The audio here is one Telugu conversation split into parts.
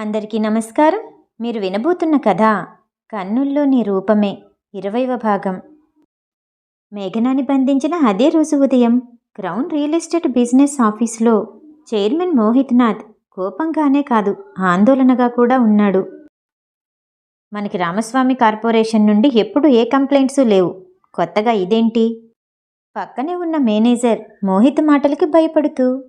అందరికీ నమస్కారం. మీరు వినబోతున్న కథ కన్నుల్లోని రూపమే ఇరవైవ భాగం. మేఘనాని బంధించిన అదే రోజు ఉదయం క్రౌన్ రియల్ ఎస్టేట్ బిజినెస్ ఆఫీస్లో చైర్మన్ మోహిత్ నాథ్ కోపంగానే కాదు ఆందోళనగా కూడా ఉన్నాడు. మనకి రామస్వామి కార్పొరేషన్ నుండి ఎప్పుడు ఏ కంప్లైంట్స్ లేవు. కొత్తగా ఇదేంటి? పక్కనే ఉన్న మేనేజర్ మోహిత్ మాటలకి భయపడుతూ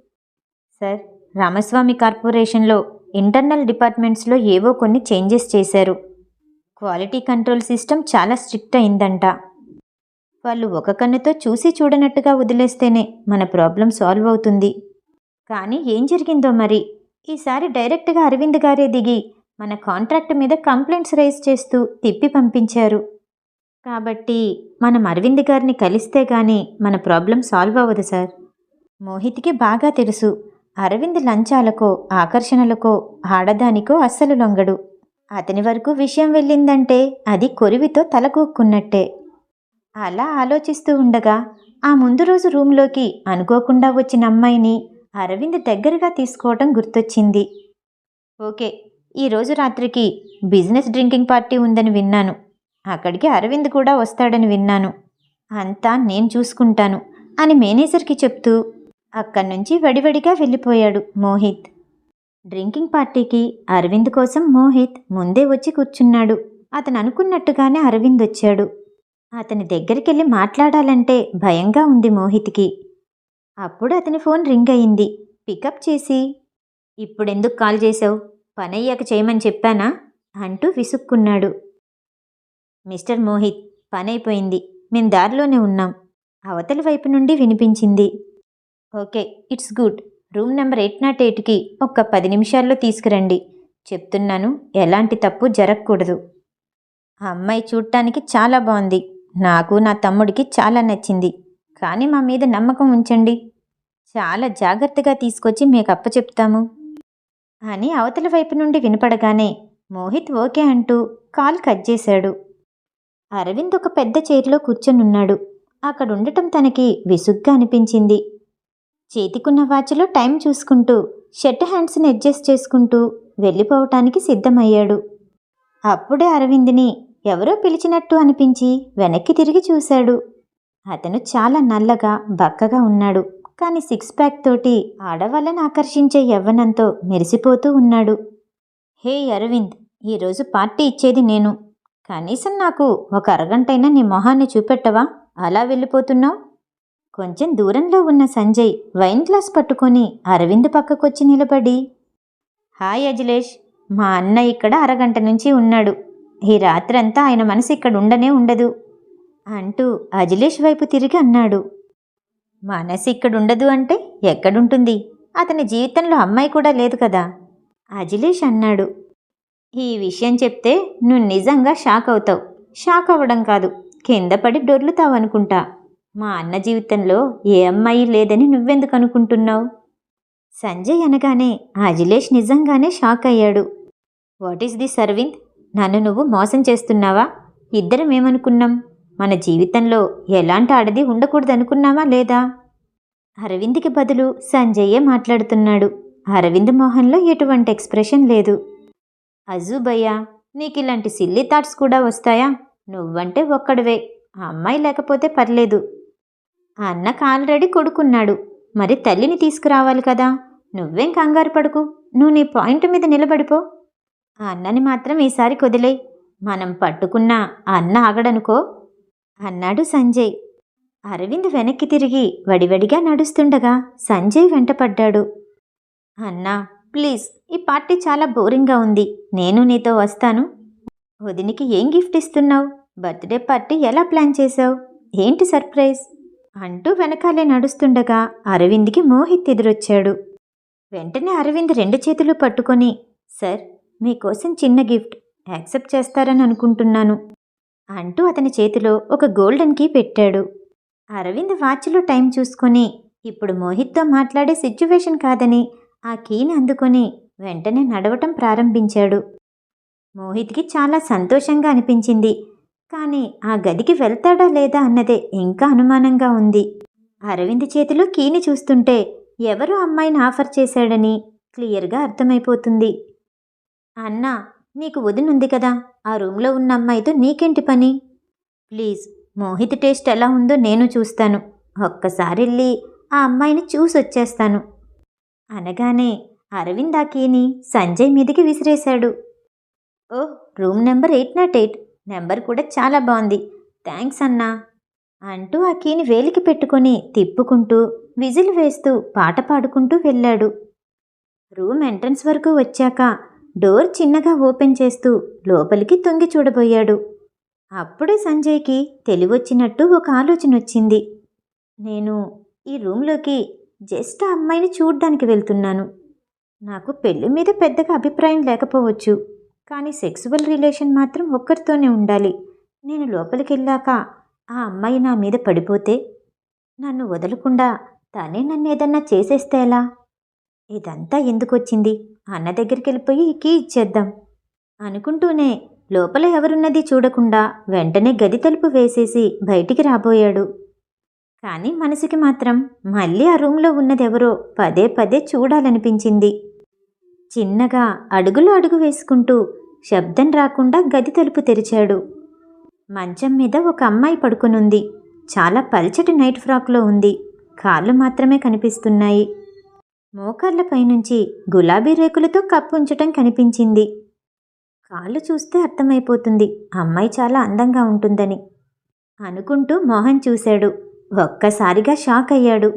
సార్ రామస్వామి కార్పొరేషన్లో ఇంటర్నల్ డిపార్ట్మెంట్స్లో ఏవో కొన్ని చేంజెస్ చేశారు. క్వాలిటీ కంట్రోల్ సిస్టమ్ చాలా స్ట్రిక్ట్ అయిందంట. వాళ్ళు ఒక కన్నుతో చూసి చూడనట్టుగా వదిలేస్తేనే మన ప్రాబ్లం సాల్వ్ అవుతుంది. కానీ ఏం జరిగిందో మరి? ఈసారి డైరెక్ట్గా అరవింద్ గారే దిగి మన కాంట్రాక్ట్ మీద కంప్లైంట్స్ రైజ్ చేస్తూ తిప్పి పంపించారు. కాబట్టి మనం అరవింద్ గారిని కలిస్తే కానీ మన ప్రాబ్లం సాల్వ్ అవ్వదు సార్. మోహిత్కి బాగా తెలుసు. అరవింద్ లంచాలకో ఆకర్షణలకో ఆడదానికో అస్సలు లొంగడు. అతని వరకు విషయం వెళ్ళిందంటే అది కొరివితో తలకూక్కున్నట్టే. అలా ఆలోచిస్తూ ఉండగా ఆ ముందు రోజు రూంలోకి అనుకోకుండా వచ్చిన అమ్మాయిని అరవింద్ దగ్గరగా తీసుకోవటం గుర్తొచ్చింది. ఓకే ఈరోజు రాత్రికి బిజినెస్ డ్రింకింగ్ పార్టీ ఉందని విన్నాను. అక్కడికి అరవింద్ కూడా వస్తాడని విన్నాను. అంతా నేను చూసుకుంటాను అని మేనేజర్కి చెప్తూ అక్కడి నుంచి వడివడిగా వెళ్ళిపోయాడు మోహిత్. డ్రింకింగ్ పార్టీకి అరవింద్ కోసం మోహిత్ ముందే వచ్చి కూర్చున్నాడు. అతను అనుకున్నట్టుగానే అరవింద్ వచ్చాడు. అతని దగ్గరికెళ్ళి మాట్లాడాలంటే భయంగా ఉంది మోహిత్కి. అప్పుడు అతని ఫోన్ రింగ్ అయింది. పికప్ చేసి ఇప్పుడెందుకు కాల్ చేశావు? పనయ్యాక చేయమని చెప్పానా? అంటూ విసుక్కున్నాడు. మిస్టర్ మోహిత్ పనైపోయింది. మేం దారిలోనే ఉన్నాం. అవతలి వైపు నుండి వినిపించింది. Okay it's good. Room number eight naught ఎయిట్కి ఒక్క పది నిమిషాల్లో తీసుకురండి. చెప్తున్నాను ఎలాంటి తప్పు జరగకూడదు. ఆ అమ్మాయి చూడటానికి చాలా బాగుంది. నాకు నా తమ్ముడికి చాలా నచ్చింది. కానీ మా మీద నమ్మకం ఉంచండి. చాలా జాగ్రత్తగా తీసుకొచ్చి మీకు అప్పచెప్తాము అని అవతల వైపు నుండి వినపడగానే మోహిత్ ఓకే అంటూ కాల్ కట్ చేశాడు. అరవింద్ ఒక పెద్ద చైర్లో కూర్చొనున్నాడు. అక్కడ ఉండటం తనకి విసుగ్గా అనిపించింది. చేతికున్న వాచ్లో టైం చూసుకుంటూ షర్ట్ హ్యాండ్స్ని అడ్జస్ట్ చేసుకుంటూ వెళ్ళిపోవటానికి సిద్ధమయ్యాడు. అప్పుడే అరవింద్ని ఎవరో పిలిచినట్టు అనిపించి వెనక్కి తిరిగి చూశాడు. అతను చాలా నల్లగా బక్కగా ఉన్నాడు. కానీ సిక్స్ ప్యాక్ తోటి ఆడవాళ్ళని ఆకర్షించే యవ్వనంతో మెరిసిపోతూ ఉన్నాడు. హే అరవింద్ ఈరోజు పార్టీ ఇచ్చేది నేను. కనీసం నాకు ఒక అరగంటైనా నీ మొహాన్ని చూపెట్టవా? అలా వెళ్ళిపోతున్నావు? కొంచెం దూరంలో ఉన్న సంజయ్ వైన్ గ్లాస్ పట్టుకొని అరవింద్ పక్కకొచ్చి నిలబడి హాయ్ అజిలేష్ మా అన్న ఇక్కడ అరగంట నుంచి ఉన్నాడు. ఈ రాత్రంతా ఆయన మనసు ఇక్కడ ఉండనే ఉండదు అంటూ అజిలేష్ వైపు తిరిగి అన్నాడు. మనసు ఇక్కడ ఉండదు అంటే ఎక్కడుంటుంది? అతని జీవితంలో అమ్మాయి కూడా లేదు కదా? అజిలేష్ అన్నాడు. ఈ విషయం చెప్తే నువ్వు నిజంగా షాక్ అవుతావు. షాక్ అవ్వడం కాదు కింద పడి డొర్లుతావనుకుంటా. మా అన్న జీవితంలో ఏ అమ్మాయి లేదని నువ్వెందుకు అనుకుంటున్నావు? సంజయ్ అనగానే అజిలేష్ నిజంగానే షాక్ అయ్యాడు. What is this Aravind? నన్ను నువ్వు మోసం చేస్తున్నావా? ఇద్దరం ఏమనుకున్నాం? మన జీవితంలో ఎలాంటి ఆడది ఉండకూడదనుకున్నావా లేదా? అరవింద్కి బదులు సంజయ్యే మాట్లాడుతున్నాడు. అరవింద్ మోహన్లో ఎటువంటి ఎక్స్ప్రెషన్ లేదు. అజుబయ్య నీకు ఇలాంటి సిల్లీ థాట్స్ కూడా వస్తాయా? నువ్వంటే ఒక్కడివే. ఆ అమ్మాయి లేకపోతే పర్లేదు. అన్నకు ఆల్రెడీ కొడుకున్నాడు. మరి తల్లిని తీసుకురావాలి కదా. నువ్వేం కంగారు పడుకు. నువ్వు నీ పాయింట్ మీద నిలబడిపో. ఆ అన్నని మాత్రం ఈసారి కొదిలే మనం పట్టుకున్న ఆ అన్న ఆగడనుకో. అన్నాడు సంజయ్. అరవింద్ వెనక్కి తిరిగి వడివడిగా నడుస్తుండగా సంజయ్ వెంటపడ్డాడు. అన్నా ప్లీజ్ ఈ పార్టీ చాలా బోరింగ్గా ఉంది. నేను నీతో వస్తాను. వదినికి ఏం గిఫ్ట్ ఇస్తున్నావు? బర్త్డే పార్టీ ఎలా ప్లాన్ చేశావు? ఏంటి సర్ప్రైజ్? అంటూ వెనకాలే నడుస్తుండగా అరవింద్కి మోహిత్ ఎదురొచ్చాడు. వెంటనే అరవింద్ రెండు చేతులు పట్టుకొని సార్ మీకోసం చిన్న గిఫ్ట్ యాక్సెప్ట్ చేస్తారని అనుకుంటున్నాను అంటూ అతని చేతిలో ఒక గోల్డెన్ కీ పెట్టాడు. అరవింద్ వాచ్లో టైం చూసుకొని ఇప్పుడు మోహిత్తో మాట్లాడే సిచ్యువేషన్ కాదని ఆ కీని అందుకొని వెంటనే నడవటం ప్రారంభించాడు. మోహిత్కి చాలా సంతోషంగా అనిపించింది. కానీ ఆ గదికి వెళ్తాడా లేదా అన్నదే ఇంకా అనుమానంగా ఉంది. అరవింద్ చేతిలో కీని చూస్తుంటే ఎవరు అమ్మాయిని ఆఫర్ చేశాడని క్లియర్గా అర్థమైపోతుంది. అన్నా నీకు వదినుంది కదా ఆ రూమ్లో ఉన్న అమ్మాయితో నీకేంటి పని? ప్లీజ్ మోహిత్ టేస్ట్ ఎలా ఉందో నేను చూస్తాను. ఒక్కసారి వెళ్ళి ఆ అమ్మాయిని చూసి వచ్చేస్తాను అనగానే అరవింద్ ఆ కీని సంజయ్ మీదికి విసిరేశాడు. ఓ room number eight naught eight. Number కూడా చాలా బాగుంది. థ్యాంక్స్ అన్నా అంటూ ఆ కీని వేలికి పెట్టుకొని తిప్పుకుంటూ విజిల్ వేస్తూ పాట పాడుకుంటూ వెళ్ళాడు. రూమ్ ఎంట్రన్స్ వరకు వచ్చాక డోర్ చిన్నగా ఓపెన్ చేస్తూ లోపలికి తొంగి చూడబోయాడు. అప్పుడే సంజయ్కి తెలివొచ్చినట్టు ఒక ఆలోచన వచ్చింది. నేను ఈ రూమ్లోకి జస్ట్ ఆ అమ్మాయిని చూడ్డానికి వెళ్తున్నాను. నాకు పెళ్ళి మీద పెద్దగా అభిప్రాయం లేకపోవచ్చు. కానీ సెక్సువల్ రిలేషన్ మాత్రం ఒక్కరితోనే ఉండాలి. నేను లోపలికి వెళ్ళాక ఆ అమ్మాయి నా మీద పడిపోతే నన్ను వదలకుండా తనే నన్ను ఏదన్నా చేసేస్తే ఎలా? ఇదంతా ఎందుకొచ్చింది? అన్న దగ్గరికి వెళ్ళిపోయి కీ ఇచ్చేద్దాం అనుకుంటూనే లోపల ఎవరున్నది చూడకుండా వెంటనే గది తలుపు వేసేసి బయటికి రాబోయాడు. కానీ మనసుకి మాత్రం మళ్ళీ ఆ రూమ్లో ఉన్నదెవరో పదే పదే చూడాలనిపించింది. చిన్నగా అడుగులు అడుగు వేసుకుంటూ శబ్దం రాకుండా గది తలుపు తెరిచాడు. మంచం మీద ఒక అమ్మాయి పడుకునుంది. చాలా పల్చటి నైట్ ఫ్రాక్లో ఉంది. కాళ్ళు మాత్రమే కనిపిస్తున్నాయి. మోకాళ్ళ పైనుంచి గులాబీ రేకులతో కప్పు ఉంచటం కనిపించింది. కాళ్ళు చూస్తే అర్థమైపోతుంది అమ్మాయి చాలా అందంగా ఉంటుందని. అనుకుంటూ మోహన్ చూశాడు. ఒక్కసారిగా షాక్ అయ్యాడు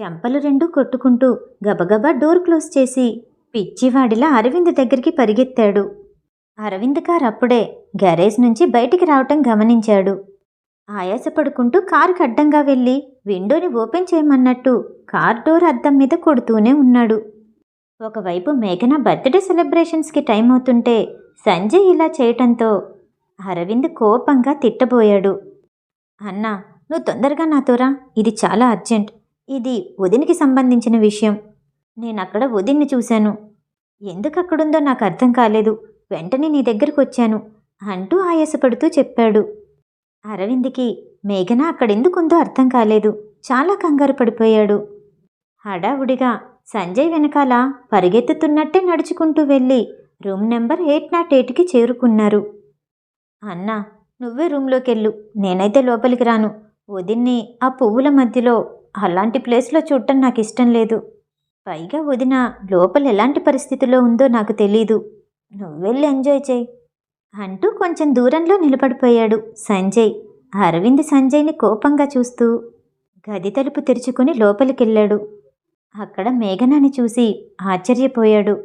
చెంపలు రెండు కొట్టుకుంటూ గబగబా డోర్ క్లోజ్ చేసి పిచ్చివాడిలా అరవింద్ దగ్గరికి పరిగెత్తాడు. అరవింద్ కార్ అప్పుడే గ్యారేజ్ నుంచి బయటికి రావటం గమనించాడు. ఆయాసపడుకుంటూ కారుకి అడ్డంగా వెళ్ళి విండోని ఓపెన్ చేయమన్నట్టు కార్ డోర్ అద్దం మీద కొడుతూనే ఉన్నాడు. ఒకవైపు మేఘన బర్త్డే సెలబ్రేషన్స్కి టైం అవుతుంటే సంజయ్ ఇలా చేయటంతో అరవింద్ కోపంగా తిట్టబోయాడు. అన్నా నువ్వు తొందరగా నాతోరా ఇది చాలా అర్జెంట్. ఇది వదినికి సంబంధించిన విషయం. నేను అక్కడ వదిన్ని చూశాను. ఎందుకు అక్కడుందో నాకు అర్థం కాలేదు. వెంటనే నీ దగ్గరకు వచ్చాను అంటూ ఆయాసపడుతూ చెప్పాడు. అరవింద్కి మేఘన అక్కడెందుకుందో అర్థం కాలేదు. చాలా కంగారు పడిపోయాడు. హడావుడిగా సంజయ్ వెనకాల పరిగెత్తుతున్నట్టే నడుచుకుంటూ వెళ్ళి రూమ్ నెంబర్ ఎయిట్ నాట్ ఎయిట్కి చేరుకున్నారు. అన్నా నువ్వే రూమ్లోకెళ్ళు. నేనైతే లోపలికి రాను. వదిన్ని ఆ పువ్వుల మధ్యలో అలాంటి ప్లేస్లో చూడటం నాకు ఇష్టం లేదు. పైగా వదిన లోపల ఎలాంటి పరిస్థితిలో ఉందో నాకు తెలీదు. నువ్వెళ్ళి ఎంజాయ్ చేయి. అంటూ కొంచెం దూరంలో నిలబడిపోయాడు సంజయ్. అరవింద్ సంజయ్ని కోపంగా చూస్తూ గది తలుపు తెరుచుకుని లోపలికెళ్ళాడు. అక్కడ మేఘనాని చూసి ఆశ్చర్యపోయాడు.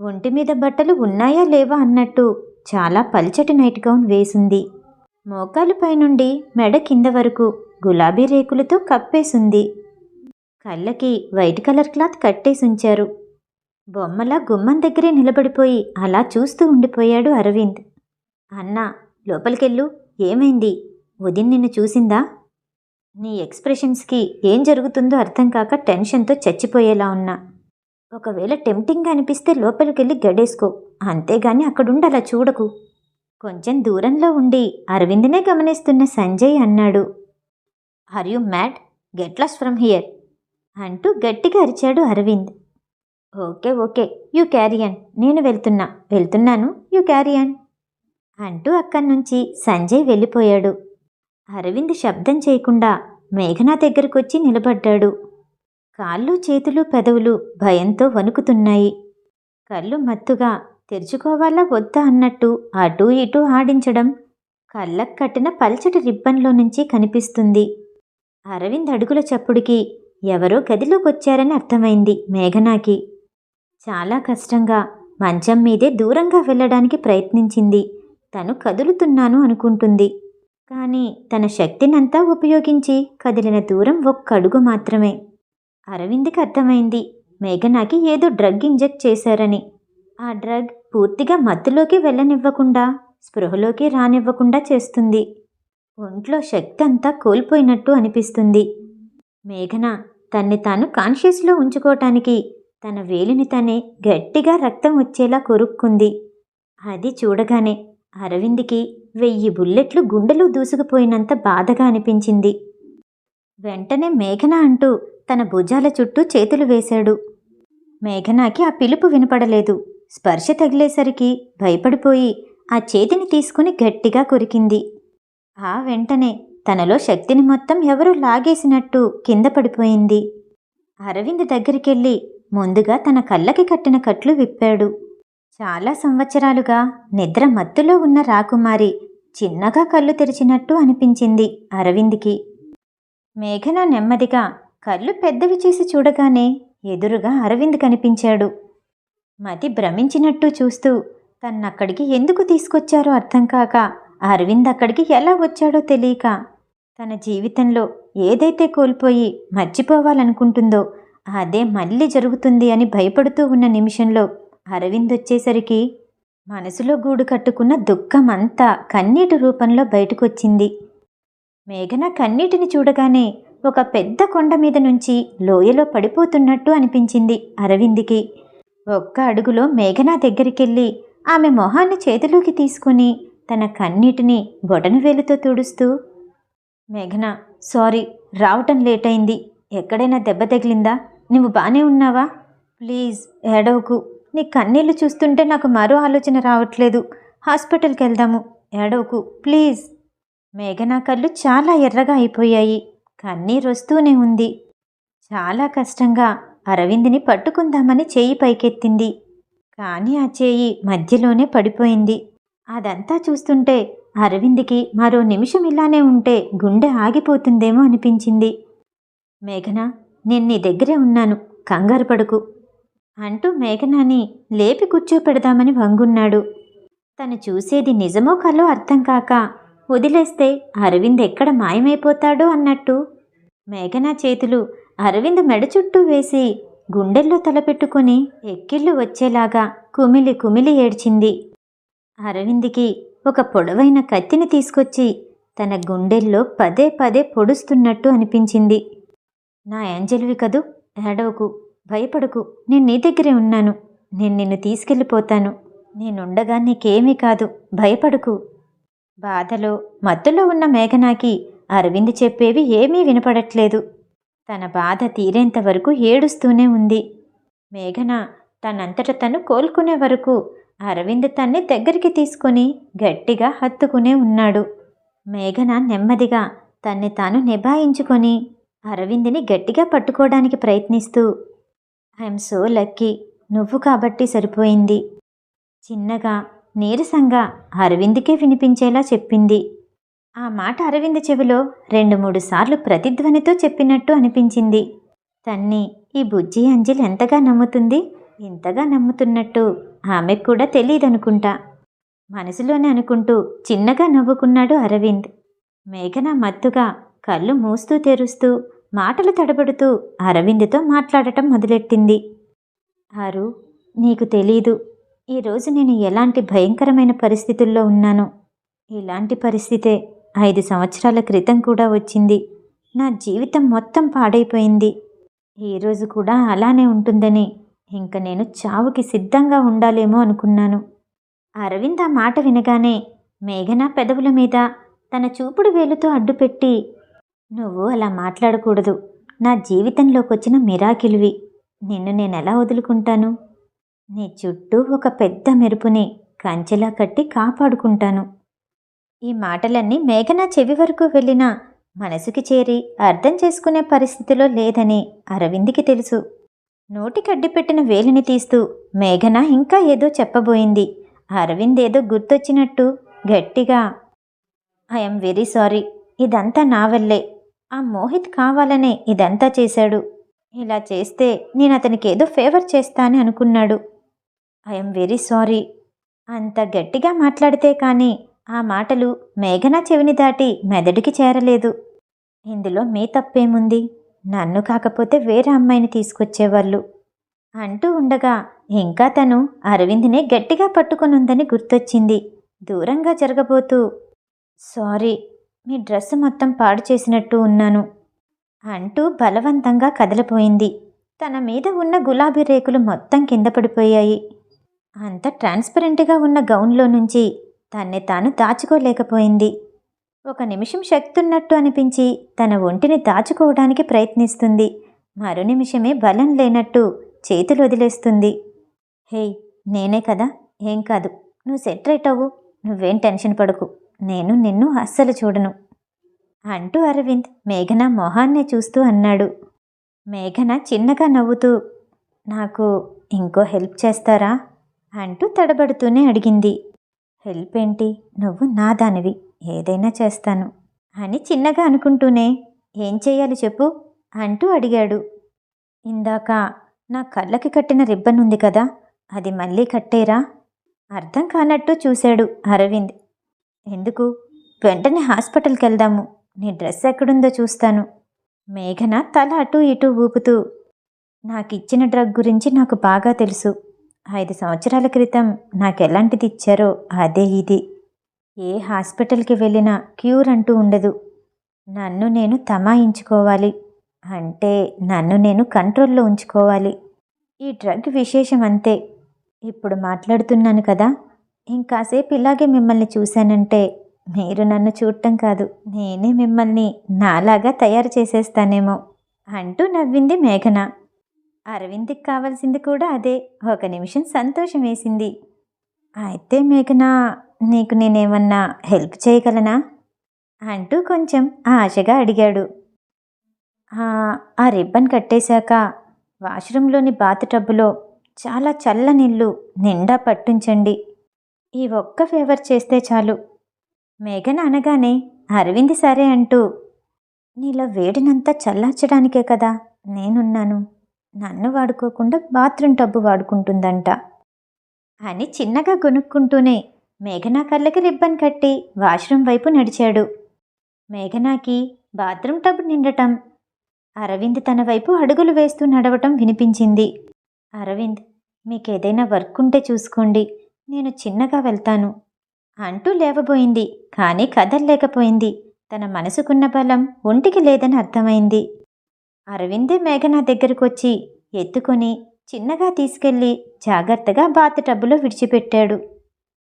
ఒంటి మీద బట్టలు ఉన్నాయా లేవా అన్నట్టు చాలా పల్చటి నైట్ గౌన్ వేసింది. మోకాలు పైనుండి మెడ కింద వరకు గులాబీ రేకులతో కప్పేసుంది. కళ్ళకి వైట్ కలర్ క్లాత్ కట్టేసి ఉంచారు. బొమ్మల గుమ్మం దగ్గరే నిలబడిపోయి అలా చూస్తూ ఉండిపోయాడు అరవింద్. అన్నా లోపలికెళ్ళు. ఏమైంది? ఉదిన్ నిన్ను చూసిందా? నీ ఎక్స్ప్రెషన్స్కి ఏం జరుగుతుందో అర్థం కాక టెన్షన్తో చచ్చిపోయేలా ఉన్నా. ఒకవేళ టెంప్టింగ్గా అనిపిస్తే లోపలికెళ్ళి గడేసుకో. అంతేగాని అక్కడుండి అలా చూడకు. కొంచెం దూరంలో ఉండి అరవింద్నే గమనిస్తున్న సంజయ్ అన్నాడు. Are you mad get lost from here అంటూ గట్టిగా అరిచాడు Aravind. Okay okay you carry on నేను వెళ్తున్నా వెళ్తున్నాను యూ క్యారియన్ అంటూ అక్కడి నుంచి సంజయ్ వెళ్ళిపోయాడు. అరవింద్ శబ్దం చేయకుండా మేఘనా దగ్గరకొచ్చి నిలబడ్డాడు. కాళ్ళు చేతులు పెదవులు భయంతో వణుకుతున్నాయి. కళ్ళు మత్తుగా తెరుచుకోవాలా వద్దా అన్నట్టు అటూ ఇటూ ఆడించడం కళ్ళకు కట్టిన పల్చటి రిబ్బన్లో నుంచి కనిపిస్తుంది. అరవింద్ అడుగుల చప్పుడికి ఎవరో గదిలోకొచ్చారని అర్థమైంది మేఘనాకి. చాలా కష్టంగా మంచం మీదే దూరంగా వెళ్ళడానికి ప్రయత్నించింది. తను కదులుతున్నాను అనుకుంటుంది. కానీ తన శక్తినంతా ఉపయోగించి కదిలిన దూరం ఒక్కడుగు మాత్రమే. అరవింద్కి అర్థమైంది మేఘనాకి ఏదో డ్రగ్ ఇంజెక్ట్ చేశారని. ఆ డ్రగ్ పూర్తిగా మత్తులోకి వెళ్ళనివ్వకుండా స్పృహలోకి రానివ్వకుండా చేస్తుంది. ఒంట్లో శక్తి అంతా కోల్పోయినట్టు అనిపిస్తుంది. మేఘన తన్ని తాను కాన్షియస్లో ఉంచుకోవటానికి తన వేలిని తనే గట్టిగా రక్తం వచ్చేలా కొరుక్కుంది. అది చూడగానే అరవింద్కి వెయ్యి బుల్లెట్లు గుండెలో దూసుకుపోయినంత బాధగా అనిపించింది. వెంటనే మేఘన అంటూ తన భుజాల చుట్టూ చేతులు వేశాడు. మేఘనాకి ఆ పిలుపు వినపడలేదు. స్పర్శ తగిలేసరికి భయపడిపోయి ఆ చేతిని తీసుకుని గట్టిగా కొరికింది. ఆ వెంటనే తనలో శక్తిని మొత్తం ఎవరూ లాగేసినట్టు కింద పడిపోయింది. అరవింద్ దగ్గరికెళ్ళి ముందుగా తన కళ్ళకి కట్టిన కట్లు విప్పాడు. చాలా సంవత్సరాలుగా నిద్ర మత్తులో ఉన్న రాకుమారి చిన్నగా కళ్ళు తెరిచినట్టు అనిపించింది అరవింద్కి. మేఘన నెమ్మదిగా కళ్ళు పెద్దవి చేసి చూడగానే ఎదురుగా అరవింద్ కనిపించాడు. మతి భ్రమించినట్టు చూస్తూ తన్నక్కడికి ఎందుకు తీసుకొచ్చారో అర్థం కాక అరవింద్ అక్కడికి ఎలా వచ్చాడో తెలియక తన జీవితంలో ఏదైతే కోల్పోయి మర్చిపోవాలనుకుంటుందో అదే మళ్ళీ జరుగుతుంది అని భయపడుతూ ఉన్న నిమిషంలో అరవింద్ వచ్చేసరికి మనసులో గూడు కట్టుకున్న దుఃఖం అంతా కన్నీటి రూపంలో బయటకొచ్చింది. మేఘన కన్నీటిని చూడగానే ఒక పెద్ద కొండ మీద నుంచి లోయలో పడిపోతున్నట్టు అనిపించింది అరవింద్కి. ఒక్క అడుగులో మేఘన దగ్గరికెళ్ళి ఆమె మొహాన్ని చేతిలోకి తీసుకుని తన కన్నీటిని బొటనవేలుతో తుడుస్తూ మేఘన సారీ రావటం లేట్ అయింది ఎక్కడైనా దెబ్బ తగిలిందా? నువ్వు బాగానే ఉన్నావా? ప్లీజ్ ఏడవకు. నీ కన్నీళ్ళు చూస్తుంటే నాకు మరో ఆలోచన రావట్లేదు. హాస్పిటల్కి వెళ్దాము. ఏడవకు ప్లీజ్. మేఘన కళ్ళు చాలా ఎర్రగా అయిపోయాయి. కన్నీరు వస్తూనే ఉంది. చాలా కష్టంగా అరవింద్ని పట్టుకుందామని చేయి పైకెత్తింది. కానీ ఆ చేయి మధ్యలోనే పడిపోయింది. అదంతా చూస్తుంటే అరవింద్కి మరో నిమిషం ఇలానే ఉంటే గుండె ఆగిపోతుందేమో అనిపించింది. మేఘన నేను నీ దగ్గరే ఉన్నాను. కంగారు పడుకు. అంటూ మేఘనాని లేపి కూర్చోపెడదామని వంగున్నాడు. తను చూసేది నిజమో కలో అర్థం కాక వదిలేస్తే అరవింద్ ఎక్కడ మాయమైపోతాడో అన్నట్టు మేఘనా చేతులు అరవింద్ మెడ చుట్టూ వేసి గుండెల్లో తలపెట్టుకుని ఎక్కిళ్ళు వచ్చేలాగా కుమిలి కుమిలి ఏడ్చింది. అరవింద్కి ఒక పొడవైన కత్తిని తీసుకొచ్చి తన గుండెల్లో పదే పదే పొడుస్తున్నట్టు అనిపించింది. నా యాంజల్వి కదూ ఏడవకు భయపడకు నేను నీ దగ్గరే ఉన్నాను. నేను నిన్ను తీసుకెళ్ళిపోతాను. నేనుండగా నీకేమీ కాదు భయపడకు. బాధలో మత్తులో ఉన్న మేఘనాకి అరవింద్ చెప్పేవి ఏమీ వినపడట్లేదు. తన బాధ తీరేంత వరకు ఏడుస్తూనే ఉంది. మేఘన తనంతట తను కోలుకునే వరకు అరవింద్ తన్ని దగ్గరికి తీసుకొని గట్టిగా హత్తుకునే ఉన్నాడు. మేఘన నెమ్మదిగా తన్ని తాను నిభాయించుకొని అరవింద్ని గట్టిగా పట్టుకోవడానికి ప్రయత్నిస్తూ ఐఎమ్ సో లక్కీ నువ్వు కాబట్టి సరిపోయింది. చిన్నగా నీరసంగా అరవింద్కే వినిపించేలా చెప్పింది. ఆ మాట అరవింద్ చెవిలో రెండు మూడు సార్లు ప్రతిధ్వనితో చెప్పినట్టు అనిపించింది. తన్ని ఈ బుజ్జి అంజలి ఎంతగా నమ్ముతుంది? ఇంతగా నమ్ముతున్నట్టు ఆమెకు కూడా తెలియదనుకుంటా మనసులోనే అనుకుంటూ చిన్నగా నవ్వుకున్నాడు అరవింద్. మేఘన మత్తుగా కళ్ళు మూస్తూ తెరుస్తూ మాటలు తడబడుతూ అరవింద్తో మాట్లాడటం మొదలెట్టింది. ఆరు నీకు తెలీదు. ఈరోజు నేను ఎలాంటి భయంకరమైన పరిస్థితుల్లో ఉన్నాను? ఇలాంటి పరిస్థితే ఐదు సంవత్సరాల క్రితం కూడా వచ్చింది. నా జీవితం మొత్తం పాడైపోయింది. ఈరోజు కూడా అలానే ఉంటుందని ఇంక నేను చావుకి సిద్ధంగా ఉండాలేమో అనుకున్నాను. అరవింద్ ఆ మాట వినగానే మేఘన పెదవుల మీద తన చూపుడు వేలుతో అడ్డుపెట్టి నువ్వు అలా మాట్లాడకూడదు. నా జీవితంలోకి వచ్చిన మిరాకిల్వి. నిన్ను నేను ఎలా వదులుకుంటాను? నీ చుట్టూ ఒక పెద్ద మెరుపుని కంచెలా కట్టి కాపాడుకుంటాను. ఈ మాటలన్నీ మేఘన చెవి వరకు వెళ్ళినా మనసుకి చేరి అర్థం చేసుకునే పరిస్థితిలో లేదని అరవింద్కి తెలుసు. నోటికడ్డి పెట్టిన వేలిని తీస్తూ మేఘన ఇంకా ఏదో చెప్పబోయింది. అరవింద్ ఏదో గుర్తొచ్చినట్టు గట్టిగా ఐఎమ్ వెరీ సారీ ఇదంతా నా వల్లే. ఆ మోహిత్ కావాలనే ఇదంతా చేశాడు. ఇలా చేస్తే నేను అతనికి ఏదో ఫేవర్ చేస్తానని అనుకున్నాడు. ఐఎమ్ వెరీ సారీ అంత గట్టిగా మాట్లాడితే కానీ ఆ మాటలు మేఘన చెవిని దాటి మెదడుకి చేరలేదు. ఇందులో మీ తప్పేముంది? నన్ను కాకపోతే వేరే అమ్మాయిని తీసుకొచ్చేవాళ్ళు అంటూ ఉండగా ఇంకా తను అరవింద్నే గట్టిగా పట్టుకునుందని గుర్తొచ్చింది. దూరంగా జరగబోతూ సారీ మీ డ్రెస్ మొత్తం పాడు చేసినట్టు ఉన్నాను అంటూ బలవంతంగా కదలిపోయింది. తన మీద ఉన్న గులాబీ రేకులు మొత్తం కింద పడిపోయాయి. అంత ట్రాన్స్పరెంట్గా ఉన్న గౌన్లో నుంచి తన్ని తాను దాచుకోలేకపోయింది. ఒక నిమిషం శక్తున్నట్టు అనిపించి తన ఒంటిని దాచుకోవడానికి ప్రయత్నిస్తుంది. మరో నిమిషమే బలం లేనట్టు చేతులు వదిలేస్తుంది. హే నేనే కదా? ఏం కాదు. నువ్వు సెట్ రైట్ అవ్వు. నువ్వేం టెన్షన్ పడకు. నేను నిన్ను అస్సలు చూడను. అంటూ అరవింద్ మేఘన మొహాన్నే చూస్తూ అన్నాడు. మేఘన చిన్నగా నవ్వుతూ నాకు ఇంకో హెల్ప్ చేస్తారా? అంటూ తడబడుతూనే అడిగింది. హెల్ప్ ఏంటి? నువ్వు నా దానివి ఏదైనా చేస్తాను. అని చిన్నగా అనుకుంటూనే ఏం చేయాలి చెప్పు? అంటూ అడిగాడు. ఇందాక నా కళ్ళకి కట్టిన రిబ్బన్ ఉంది కదా అది మళ్ళీ కట్టేరా? అర్థం కానట్టు చూశాడు అరవింద్. ఎందుకు? వెంటనే హాస్పిటల్కి వెళ్దాము నీ డ్రెస్ ఎక్కడుందో చూస్తాను. మేఘన తల అటూ ఇటూ ఊపుతూ నాకు ఇచ్చిన డ్రగ్ గురించి నాకు బాగా తెలుసు. ఐదు సంవత్సరాల క్రితం నాకు ఎలాంటిది ఇచ్చారో అదే ఇది. ఏ హాస్పిటల్కి వెళ్ళినా క్యూర్ అంటూ ఉండదు. నన్ను నేను తమాయించుకోవాలి. అంటే నన్ను నేను కంట్రోల్లో ఉంచుకోవాలి. ఈ డ్రగ్ విశేషం అంతే. ఇప్పుడు మాట్లాడుతున్నాను కదా. ఇంకాసేపు ఇలాగే మిమ్మల్ని చూశానంటే మీరు నన్ను చూడటం కాదు. నేనే మిమ్మల్ని నాలాగా తయారు చేసేస్తానేమో అంటూ నవ్వింది మేఘన. అరవింద్కి కావాల్సింది కూడా అదే. ఒక నిమిషం సంతోషం వేసింది. అయితే మేఘన నీకు నేనేమన్నా హెల్ప్ చేయగలనా? అంటూ కొంచెం ఆశగా అడిగాడు. "ఆ, రిబ్బన్ కట్టేశాక వాష్రూమ్లోని బాత్ టబ్బులో చాలా చల్ల నీళ్ళు నిండా పట్టుంచండి. ఈ ఒక్క ఫేవర్ చేస్తే చాలు. మేఘన అనగానే అరవింద్ సరే అంటూ నీలో వేడినంతా చల్లార్చడానికే కదా నేనున్నాను. నన్ను వాడుకోకుండా బాత్రూమ్ టబ్బు వాడుకుంటుందంట అని చిన్నగా గొనుక్కుంటూనే మేఘనా కళ్ళకి రిబ్బన్ కట్టి వాష్రూమ్ వైపు నడిచాడు. మేఘనాకి బాత్రూమ్ టబ్ నిండటం. అరవింద్ తన వైపు అడుగులు వేస్తూ నడవటం వినిపించింది. అరవింద్ మీకేదైనా వర్క్ ఉంటే చూసుకోండి. నేను చిన్నగా వెళ్తాను. అంటూ లేవబోయింది. కానీ కదల్లేకపోయింది తన మనసుకున్న బలం ఒంటికి లేదని అర్థమైంది. అరవిందే మేఘనా దగ్గరకొచ్చి ఎత్తుకొని చిన్నగా తీసుకెళ్ళి జాగ్రత్తగా బాత్ టబ్బులో విడిచిపెట్టాడు.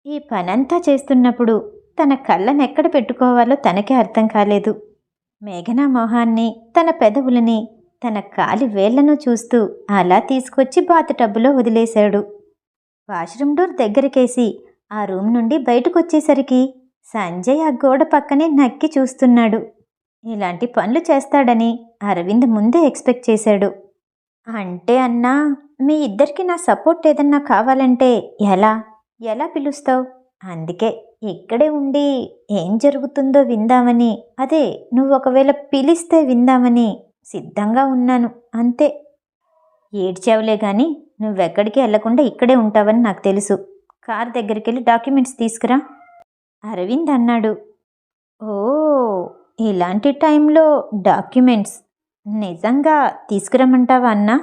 ఈ పనంతా చేస్తున్నప్పుడు తన కళ్ళనెక్కడ పెట్టుకోవాలో తనకే అర్థం కాలేదు. మేఘనా మొహాన్ని తన పెదవులని తన కాలి వేళ్ళను చూస్తూ అలా తీసుకొచ్చి బాత్ టబ్బులో వదిలేశాడు. వాష్రూమ్ డోర్ దగ్గరికేసి ఆ రూమ్ నుండి బయటకొచ్చేసరికి సంజయ్ ఆ గోడ పక్కనే నక్కి చూస్తున్నాడు. ఇలాంటి పనులు చేస్తాడని అరవింద్ ముందే ఎక్స్పెక్ట్ చేశాడు. అంటే అన్నా మీ ఇద్దరికి నా సపోర్ట్ ఏదన్నా కావాలంటే ఎలా? ఎలా పిలుస్తావు? అందుకే ఇక్కడే ఉండి ఏం జరుగుతుందో విందామని. అదే నువ్వు ఒకవేళ పిలిస్తే విందామని. సిద్ధంగా ఉన్నాను అంతే. ఏడ్చావులే కానీ నువ్వెక్కడికి వెళ్ళకుండా ఇక్కడే ఉంటావని నాకు తెలుసు. కార్ దగ్గరికి వెళ్ళి డాక్యుమెంట్స్ తీసుకురా. అరవింద్ అన్నాడు. ఓ ఇలాంటి టైంలో డాక్యుమెంట్స్. నిజంగా తీసుకురమ్మంటావా అన్నా?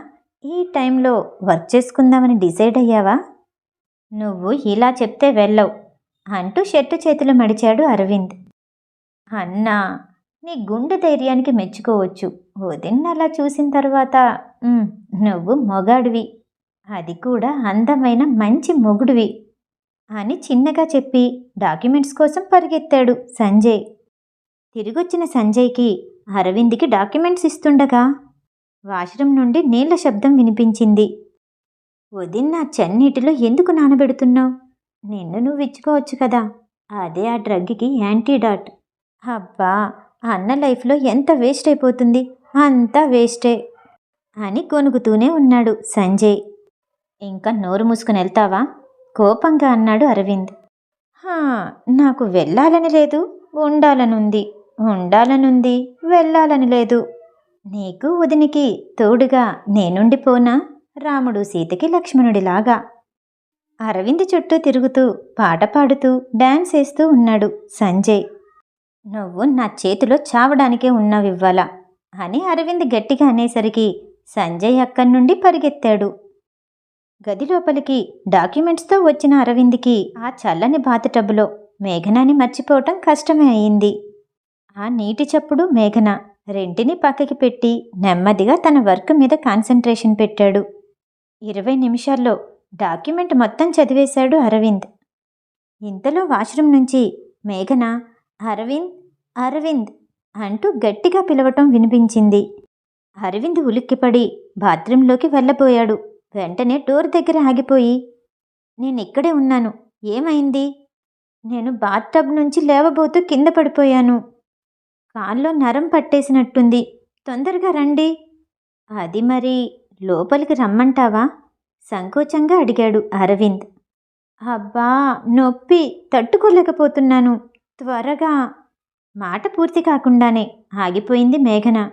ఈ టైంలో వర్క్ చేసుకుందామని డిసైడ్ అయ్యావా? నువ్వు ఇలా చెప్తే వెళ్ళవు అంటూ షర్టు చేతులు మడిచాడు అరవింద్. అన్నా నీ గుండె ధైర్యానికి మెచ్చుకోవచ్చు. వదిన్న అలా చూసిన తర్వాత నువ్వు మొగాడివి. అది కూడా అందమైన మంచి మొగుడివి అని చిన్నగా చెప్పి డాక్యుమెంట్స్ కోసం పరిగెత్తాడు సంజయ్. తిరిగొచ్చిన సంజయ్కి అరవింద్కి డాక్యుమెంట్స్ ఇస్తుండగా వాష్రూమ్ నుండి నీళ్ళ శబ్దం వినిపించింది. వదిన్న చన్నీటిలో ఎందుకు నానబెడుతున్నావు? నిన్ను నువ్వు ఇచ్చుకోవచ్చు కదా. అదే ఆ డ్రగ్కి యాంటీడాట్. అబ్బా అన్న లైఫ్లో ఎంత వేస్ట్ అయిపోతుంది? అంతా వేస్టే అని కొనుగుతూనే ఉన్నాడు సంజయ్. ఇంకా నోరు మూసుకుని వెళ్తావా? కోపంగా అన్నాడు అరవింద్. హా నాకు వెళ్ళాలని లేదు. ఉండాలనుంది. ఉండాలనుంది వెళ్ళాలని లేదు. నీకు వదినికి తోడుగా నేనుండిపోనా? రాముడు సీతకి లక్ష్మణుడిలాగా. అరవింద్ చుట్టూ తిరుగుతూ పాట పాడుతూ డాన్స్ వేస్తూ ఉన్నాడు సంజయ్. నువ్వు నా చేతిలో చావడానికే ఉన్నావివ్వాల అని అరవింద్ గట్టిగా అనేసరికి సంజయ్ అక్కడి నుండి పరిగెత్తాడు. గది లోపలికి డాక్యుమెంట్స్తో వచ్చిన అరవింద్కి ఆ చల్లని బాతటబ్బులో మేఘనాని మర్చిపోవటం కష్టమే అయింది. ఆ నీటి చప్పుడు మేఘన రెంటిని పక్కకి పెట్టి నెమ్మదిగా తన వర్క్ మీద కాన్సన్ట్రేషన్ పెట్టాడు. ఇరవై నిమిషాల్లో డాక్యుమెంట్ మొత్తం చదివేశాడు అరవింద్. ఇంతలో వాష్రూమ్ నుంచి మేఘన అరవింద్ అరవింద్ అంటూ గట్టిగా పిలవటం వినిపించింది. అరవింద్ ఉలిక్కిపడి బాత్రూంలోకి వెళ్ళబోయాడు. వెంటనే డోర్ దగ్గర ఆగిపోయి నేను ఇక్కడే ఉన్నాను. ఏమైంది? నేను బాత్టబ్ నుంచి లేవబోతూ కింద పడిపోయాను. కాల్లో నరం పట్టేసినట్టుంది. తొందరగా రండి. అది మరి లోపలికి రమ్మంటావా? సంకోచంగా అడిగాడు అరవింద్. అబ్బా నొప్పి. తట్టుకోలేకపోతున్నాను. త్వరగా. మాట పూర్తి కాకుండానే ఆగిపోయింది మేఘన.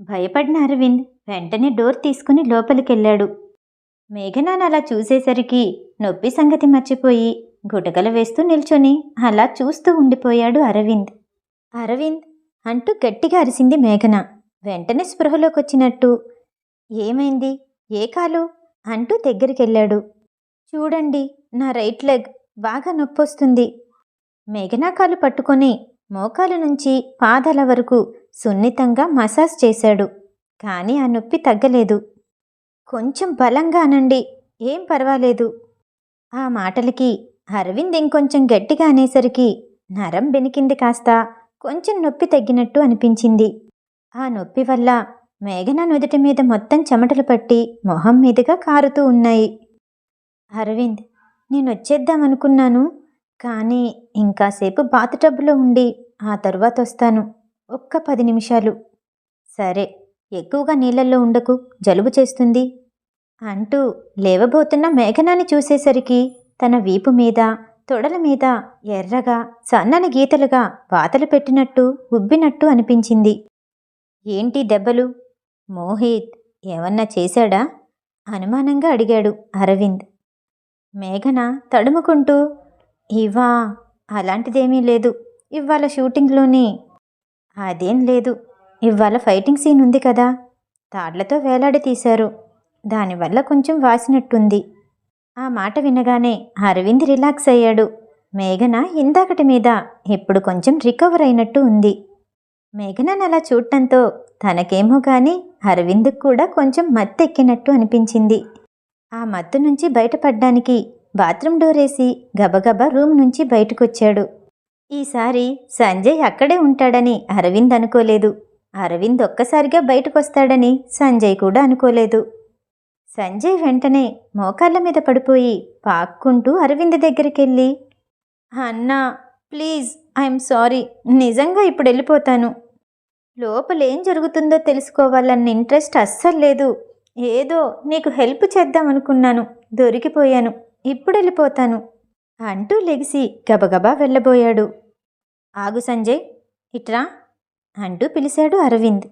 భయపడిన అరవింద్ వెంటనే డోర్ తీసుకుని లోపలికెళ్ళాడు. మేఘనాను అలా చూసేసరికి నొప్పి సంగతి మర్చిపోయి గుటకలు వేస్తూ నిల్చొని అలా చూస్తూ ఉండిపోయాడు అరవింద్. అరవింద్ అంటూ గట్టిగా అరిసింది మేఘన. వెంటనే స్పృహలోకి వచ్చినట్టు ఏమైంది? ఏ కాలు? అంటూ దగ్గరికెళ్ళాడు. చూడండి నా రైట్ లెగ్ బాగా నొప్పొస్తుంది. మేఘనాకాలు పట్టుకొని మోకాలు నుంచి పాదాల వరకు సున్నితంగా మసాజ్ చేశాడు. కానీ ఆ నొప్పి తగ్గలేదు. కొంచెం బలంగా అనండి ఏం పర్వాలేదు. ఆ మాటలకి అరవింద్ ఇంకొంచెం గట్టిగా అనేసరికి నరం బెనికింది కాస్త కొంచెం నొప్పి తగ్గినట్టు అనిపించింది. ఆ నొప్పి వల్ల మేఘన నుదుటి మీద మొత్తం చెమటలు పట్టి మొహం మీదుగా కారుతూ ఉన్నాయి. అరవింద్ నేను వచ్చేద్దామనుకున్నాను కానీ ఇంకాసేపు బాత్ టబ్లో ఉండి ఆ తర్వాత వస్తాను. ఒక్క పది నిమిషాలు. సరే ఎక్కువగా నీళ్ళల్లో ఉండకు జలుబు చేస్తుంది. అంటూ లేవబోతున్న మేఘనాన్ని చూసేసరికి తన వీపు మీద తొడల మీద ఎర్రగా సన్నని గీతలుగా వాతలు పెట్టినట్టు ఉబ్బినట్టు అనిపించింది. ఏంటి దెబ్బలు? మోహిత్ ఏమన్నా చేశాడా? అనుమానంగా అడిగాడు అరవింద్. మేఘన తడుముకుంటూ ఇవా అలాంటిదేమీ లేదు. ఇవాళ షూటింగ్లోని. అదేం లేదు. ఇవాళ ఫైటింగ్ సీన్ ఉంది కదా. తాడ్లతో వేలాడి తీశారు. దానివల్ల కొంచెం వాసినట్టుంది. ఆ మాట వినగానే అరవింద్ రిలాక్స్ అయ్యాడు. మేఘన ఇందాకటి మీద ఇప్పుడు కొంచెం రికవర్ అయినట్టు ఉంది. మేఘనను అలా చూడటంతో తనకేమో కానీ అరవింద్కు కూడా కొంచెం మత్తెక్కినట్టు అనిపించింది. ఆ మత్తు నుంచి బయటపడ్డానికి బాత్రూమ్ డోరేసి గబగబా రూమ్ నుంచి బయటకొచ్చాడు. ఈసారి సంజయ్ అక్కడే ఉంటాడని అరవింద్ అనుకోలేదు. అరవింద్ ఒక్కసారిగా బయటకొస్తాడని సంజయ్ కూడా అనుకోలేదు. సంజయ్ వెంటనే మోకాళ్ళ మీద పడిపోయి పాక్కుంటూ అరవింద్ దగ్గరికెళ్ళి అన్నా ప్లీజ్ ఐఎమ్ సారీ. నిజంగా ఇప్పుడు వెళ్ళిపోతాను లోపల ఏం జరుగుతుందో తెలుసుకోవాలన్న ఇంట్రెస్ట్ అస్సలు లేదు. ఏదో నీకు హెల్ప్ చేద్దామనుకున్నాను దొరికిపోయాను ఇప్పుడు వెళ్ళిపోతాను అంటూ లెగిసి గబగబా వెళ్ళబోయాడు. ఆగు సంజయ్ ఇట్రా అంటూ పిలిచాడు అరవింద్.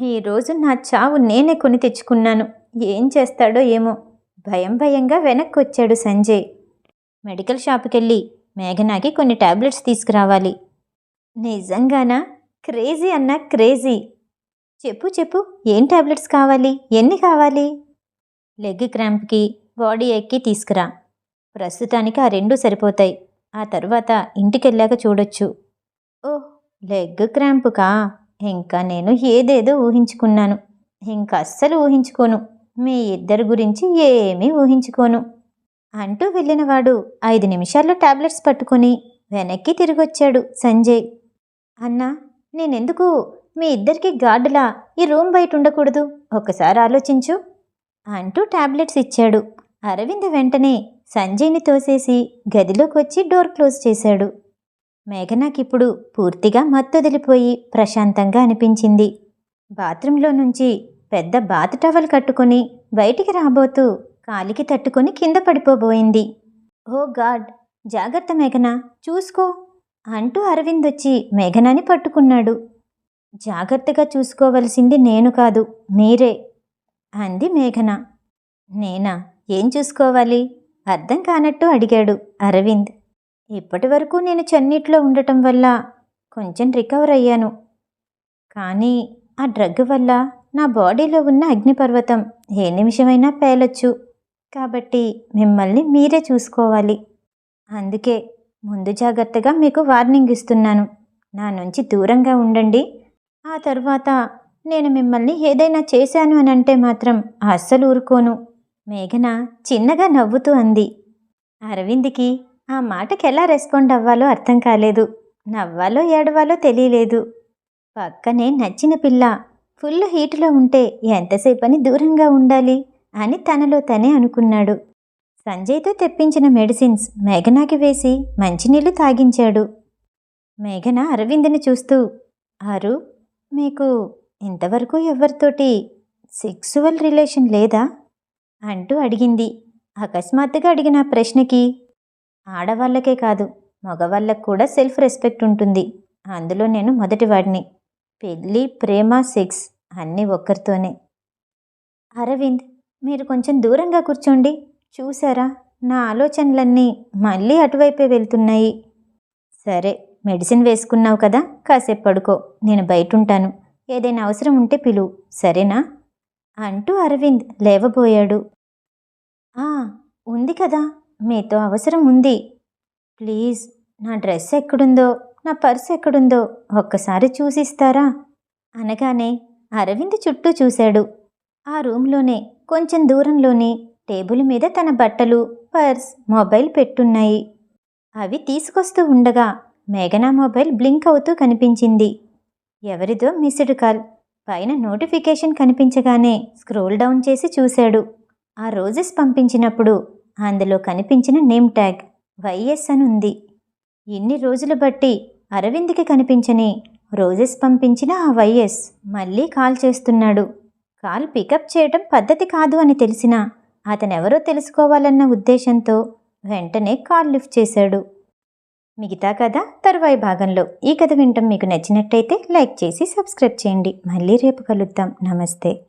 ఈరోజు నా చావు నేనే కొని తెచ్చుకున్నాను. ఏం చేస్తాడో ఏమో భయం భయంగా వెనక్కి వచ్చాడు సంజయ్. మెడికల్ షాపుకెళ్ళి మేఘనాకి కొన్ని టాబ్లెట్స్ తీసుకురావాలి. నిజంగానా? క్రేజీ అన్న క్రేజీ. చెప్పు చెప్పు ఏం టాబ్లెట్స్ కావాలి? ఎన్ని కావాలి? లెగ్ క్రాంప్కి బాడీ ఎక్కి తీసుకురా. ప్రస్తుతానికి ఆ రెండు సరిపోతాయి. ఆ తర్వాత ఇంటికెళ్ళాక చూడొచ్చు. ఓహ్ లెగ్ క్రాంపుకా? ఇంకా నేను ఏదేదో ఊహించుకున్నాను. ఇంకా అస్సలు ఊహించుకోను. మీ ఇద్దరి గురించి ఏమీ ఊహించుకోను. అంటూ వెళ్ళినవాడు ఐదు నిమిషాల్లో టాబ్లెట్స్ పట్టుకొని వెనక్కి తిరిగొచ్చాడు సంజయ్. అన్నా నేనెందుకు? మీ ఇద్దరికి గార్డులా ఈ రూమ్ బయట ఉండకూడదు. ఒకసారి ఆలోచించు. అంటూ టాబ్లెట్స్ ఇచ్చాడు. అరవింద్ వెంటనే సంజయ్ని తోసేసి గదిలోకి వచ్చి డోర్ క్లోజ్ చేశాడు. మేఘనాకిప్పుడు పూర్తిగా మత్తొదిలిపోయి ప్రశాంతంగా అనిపించింది. బాత్రూంలో నుంచి పెద్ద బాత్ టవల్ కట్టుకొని బయటికి రాబోతూ కాలికి తట్టుకొని కింద పడిపోబోయింది. ఓ గాడ్! జాగ్రత్త మేఘన! చూసుకో! అంటూ అరవింద్ వచ్చి మేఘనాని పట్టుకున్నాడు. జాగ్రత్తగా చూసుకోవలసింది నేను కాదు మీరే అంది మేఘన. నేనా? ఏం చూసుకోవాలి? అర్థం కానట్టు అడిగాడు అరవింద్. ఇప్పటి వరకు నేను చన్నీటిలో ఉండటం వల్ల కొంచెం రికవర్ అయ్యాను. కానీ ఆ డ్రగ్ వల్ల నా బాడీలో ఉన్న అగ్నిపర్వతం ఏ నిమిషమైనా పేలొచ్చు. కాబట్టి మిమ్మల్ని మీరే చూసుకోవాలి. అందుకే ముందు జాగ్రత్తగా మీకు వార్నింగ్ ఇస్తున్నాను. నా నుంచి దూరంగా ఉండండి. ఆ తర్వాత నేను మిమ్మల్ని ఏదైనా చేశాను అని అంటే మాత్రం అస్సలు ఊరుకోను. మేఘన చిన్నగా నవ్వుతూ అంది. అరవింద్కి ఆ మాటకి ఎలా రెస్పాండ్ అవ్వాలో అర్థం కాలేదు. నవ్వాలో ఏడవాలో తెలియలేదు. పక్కనే నచ్చిన పిల్ల ఫుల్ హీటులో ఉంటే ఎంతసేపని దూరంగా ఉండాలి అని తనలో తనే అనుకున్నాడు. సంజయ్తో తెప్పించిన మెడిసిన్స్ మేఘనాకి వేసి మంచినీళ్ళు తాగించాడు. మేఘన అరవింద్ని చూస్తూ ఆరు మీకు ఇంతవరకు ఎవరితోటి సెక్సువల్ రిలేషన్ లేదా? అంటూ అడిగింది. అకస్మాత్తుగా అడిగిన ప్రశ్నకి ఆడవాళ్ళకే కాదు మగవాళ్ళకు కూడా సెల్ఫ్ రెస్పెక్ట్ ఉంటుంది. అందులో నేను మొదటివాడిని. పెళ్ళి ప్రేమ సెక్స్ అన్నీ ఒక్కరితోనే. అరవింద్ మీరు కొంచెం దూరంగా కూర్చోండి. చూసారా నా ఆలోచనలన్నీ మళ్ళీ అటువైపే వెళ్తున్నాయి. సరే మెడిసిన్ వేసుకున్నావు కదా కాసేపు పడుకో నేను బయట ఉంటాను ఏదైనా అవసరం ఉంటే పిలువు సరేనా? అంటూ అరవింద్ లేవబోయాడు. ఆ ఉంది కదా మీతో అవసరం ఉంది. ప్లీజ్ నా డ్రెస్ ఎక్కడుందో నా పర్స్ ఎక్కడుందో ఒక్కసారి చూసిస్తారా? అనగానే అరవింద్ చుట్టూ చూశాడు. ఆ రూమ్లోనే కొంచెం దూరంలోనే టేబుల్ మీద తన బట్టలు పర్స్ మొబైల్ పెట్టున్నాయి. అవి తీసుకొస్తూ ఉండగా మేఘనా మొబైల్ బ్లింక్ అవుతూ కనిపించింది. ఎవరిదో మిస్డ్ కాల్. పైన నోటిఫికేషన్ కనిపించగానే స్క్రోల్ డౌన్ చేసి చూశాడు. ఆ రోజెస్ పంపించినప్పుడు అందులో కనిపించిన నేమ్ ట్యాగ్ వైఎస్ అని ఉంది. ఇన్ని రోజులు బట్టి అరవింద్కి కనిపించని రోజెస్ పంపించిన ఆ వైఎస్ మళ్ళీ కాల్ చేస్తున్నాడు. కాల్ పికప్ చేయటం పద్ధతి కాదు అని తెలిసినా అతనెవరో తెలుసుకోవాలన్న ఉద్దేశంతో వెంటనే కాల్ లిఫ్ట్ చేశాడు. మిగతా కథ తరువాయి భాగంలో. ఈ కథ వింటం మీకు నచ్చినట్టయితే లైక్ చేసి సబ్స్క్రైబ్ చేయండి. మళ్ళీ రేపు కలుద్దాం. నమస్తే.